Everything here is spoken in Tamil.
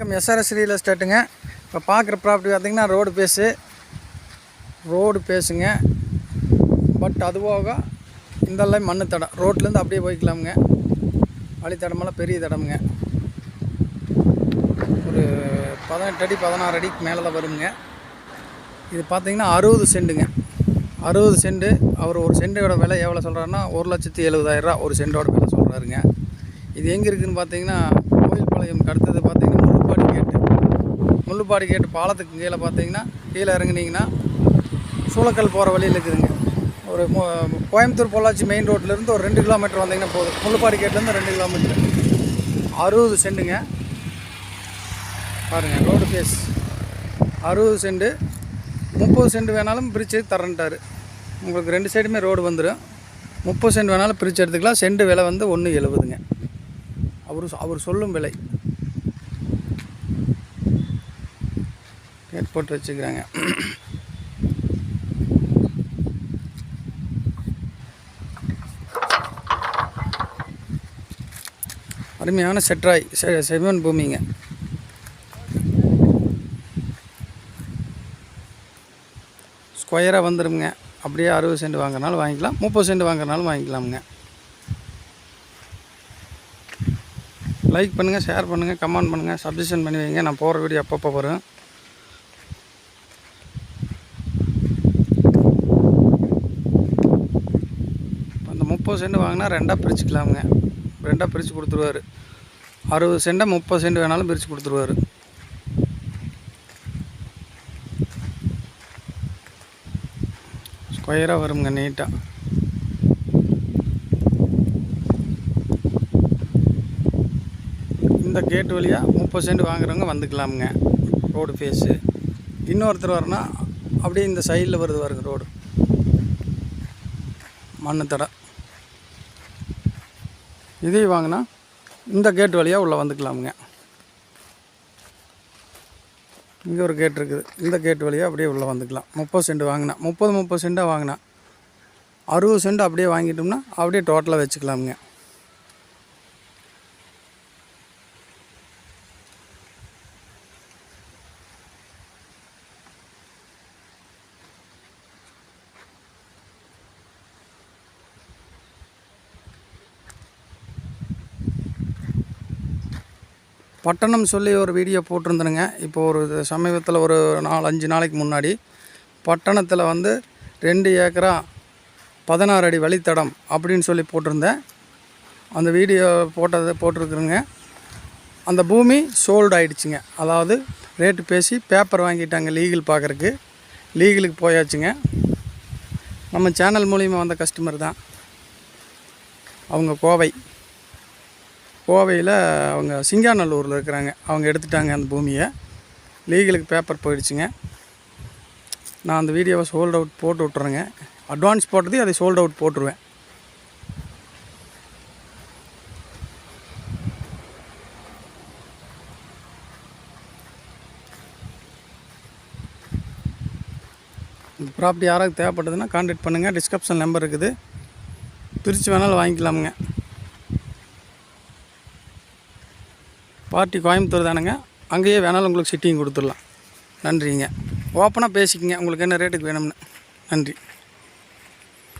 வணக்கம். எஸ்ஆர்எஸ் ரியல் எஸ்டேட்டுங்க இப்போ பார்க்குற ப்ராப்பர்ட்டி பார்த்தீங்கன்னா ரோடு பேஸு ரோடு பேஸுங்க பட் அது போக இந்த மண் தடம் ரோட்லேருந்து அப்படியே போய்க்கலாமுங்க. வழித்தடமெல்லாம் பெரிய தடமுங்க. ஒரு பதினெட்டு அடி பதினாறு அடிக்கு மேலே தான் வருங்க. இது பார்த்திங்கன்னா அறுபது சென்ட்டுங்க அறுபது சென்ட்டு அவர் ஒரு சென்ட்டோட விலை எவ்வளோ சொல்கிறாருன்னா ஒரு லட்சத்தி எழுபதாயிரரூவா ஒரு சென்ட்டோட விலை சொல்கிறாருங்க இது எங்கே இருக்குதுன்னு பார்த்தீங்கன்னா கோயில்பாளையம் அடுத்தது பார்த்தீங்கன்னா முள்ளுப்பாடி கேட்டு பாலத்துக்கு கீழே பார்த்தீங்கன்னா கீழே இறங்குனீங்கன்னா சூளக்கல் போகிற வழியில் இருக்குதுங்க. ஒரு கோயம்புத்தூர் பொள்ளாச்சி மெயின் ரோட்லேருந்து ஒரு ரெண்டு கிலோமீட்டர் வந்தீங்கன்னா போதும். முள்ளுப்பாடி கேட்லேருந்து ரெண்டு கிலோமீட்டர் அறுபது சென்ட்டுங்க பாருங்கள் ரோடு பேஸ் அறுபது சென்ட்டு முப்பது சென்ட் வேணாலும் பிரித்து தரன்ட்டாரு. உங்களுக்கு ரெண்டு சைடுமே ரோடு வந்துடும் முப்பது சென்ட் வேணாலும் பிரித்து எடுத்துக்கலாம். சென்ட் விலை வந்து ஒன்று எழுபதுங்க. அவர் அவர் சொல்லும் விலை. கேட் போட்டு வச்சுக்கிறாங்க. அருமையான செட்ராய் செ- பூமிங்க. ஸ்கொயராக வந்துடுங்க அப்படியே அறுபது சென்ட் வாங்குறனாலும் வாங்கிக்கலாம். முப்பது சென்ட் வாங்குறனாலும் வாங்கிக்கலாமுங்க. லைக் பண்ணுங்கள் ஷேர் பண்ணுங்கள் கமெண்ட் பண்ணுங்கள் சப்ஜெஷன் பண்ணி வைங்க. நான் போகிற வீடியோ அப்பப்போ வரும் அந்த முப்பது சென்ட் வாங்கினா ரெண்டாக பிரிச்சுக்கலாமுங்க. ரெண்டாக பிரித்து கொடுத்துருவாரு. அறுபது சென்ட்டை முப்பது சென்ட் வேணாலும் பிரித்து கொடுத்துருவாரு. ஸ்கொயராக வருங்க நீட்டாக இந்த கேட் வழியாக முப்பது சென்ட் வாங்குறவங்க வந்துக்கலாமுங்க. ரோடு ஃபேஸு இன்னொருத்தர் வரனா அப்படியே இந்த சைடில் வருது பாருங்க ரோடு. மண்ணு தடை. இதையும் வாங்கினா இந்த கேட் வழியாக உள்ளே வந்துக்கலாமுங்க. இங்கே ஒரு கேட் இருக்குது. இந்த கேட் வழியாக அப்படியே உள்ளே வந்துக்கலாம். முப்பது சென்ட் வாங்கினா முப்பது முப்பது சென்ட்டாக வாங்கினா அறுபது சென்ட் அப்படியே வாங்கிட்டோம்னா அப்படியே டோட்டலாக வச்சுக்கலாமுங்க. பட்டணம் சொல்லி ஒரு வீடியோ போட்டிருந்தேனுங்க. இப்போ ஒரு சமீபத்தில் ஒரு நாலு அஞ்சு நாளைக்கு முன்னாடி பட்டணத்தில் வந்து ரெண்டு ஏக்கரா பதினாறு அடி வழித்தடம் அப்படின்னு சொல்லி போட்டிருந்தேன். அந்த வீடியோ போட்டதை போட்டிருக்குறேங்க. அந்த பூமி சோல்டு ஆகிடுச்சிங்க அதாவது ரேட்டு பேசி பேப்பர் வாங்கிட்டாங்க லீகல் பார்க்குறக்கு லீகலுக்கு போயாச்சுங்க. நம்ம சேனல் மூலிமா வந்த கஸ்டமர் தான். அவங்க கோவை. கோவையில் அவங்க சிங்காநல்லூரில் இருக்கிறாங்க. அவங்க எடுத்துட்டாங்க அந்த பூமியை. லீகலுக்கு பேப்பர் போயிடுச்சுங்க. நான் அந்த வீடியோவை சோல்ட் அவுட் போட்டு விட்றேங்க அட்வான்ஸ் போட்டதையும் அதை சோல்ட் அவுட் போட்டுருவேன். இந்த ப்ராப்பர்ட்டி யாராவது தேவைப்பட்டதுன்னா கான்டாக்ட் பண்ணுங்கள் டிஸ்கிரிப்ஷன் நம்பர் இருக்குது. பிரித்து வேணாலும் வாங்கிக்கலாமுங்க. பார்ட்டி கோயம்புத்தூர் தானுங்க. அங்கேயே வேணாலும் உங்களுக்கு சிட்டிங் கொடுத்துடலாம். நன்றிங்க. ஓப்பனாக பேசிக்கங்க. உங்களுக்கு என்ன ரேட்டுக்கு வேணும்னு. நன்றி.